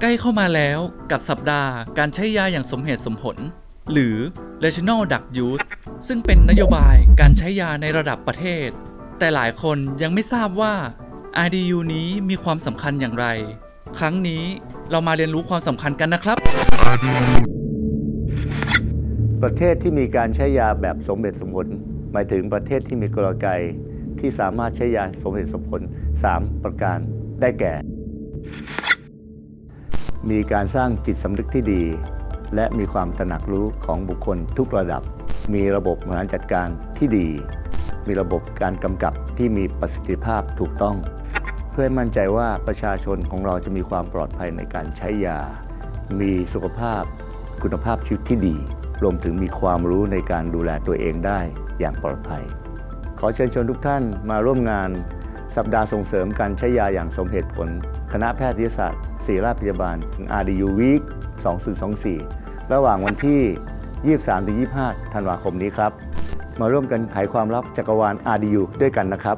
ใกล้เข้ามาแล้วกับสัปดาห์การใช้ยาอย่างสมเหตุสมผล หรือ Regional Drug Use ซึ่งเป็นนโยบายการใช้ยาในระดับประเทศ แต่หลายคนยังไม่ทราบว่า RDU นี้มีความสำคัญอย่างไร ครั้งนี้เรามาเรียนรู้ความสำคัญกันนะครับ ประเทศที่มีการใช้ยาแบบสมเหตุสมผล หมายถึงประเทศที่มีกลไกที่สามารถใช้ยาสมเหตุสมผล 3 ประการได้แก่ มีการสร้างจิตสำนึกที่ดี และมีความตระหนักรู้ของบุคคลทุกระดับ มีระบบบริหารจัดการที่ดี มีระบบการกำกับที่มีประสิทธิภาพถูกต้อง เพื่อมั่นใจว่าประชาชนของเราจะมีความปลอดภัยในการใช้ยา มีสุขภาพ คุณภาพชีวิตที่ดี รวมถึงมีความรู้ในการดูแลตัวเองได้อย่างปลอดภัย ขอเชิญชวนทุกท่านมาร่วมงาน สัปดาห์ส่งเสริมการใช้ยาอย่างสมเหตุผล คณะแพทยศาสตร์ศิริราชพยาบาล RDU Week 2024 ระหว่างวันที่ 23-25 ธันวาคมนี้ครับ มาร่วมกันไขความลับจักรวาล RDU ด้วยกันนะครับ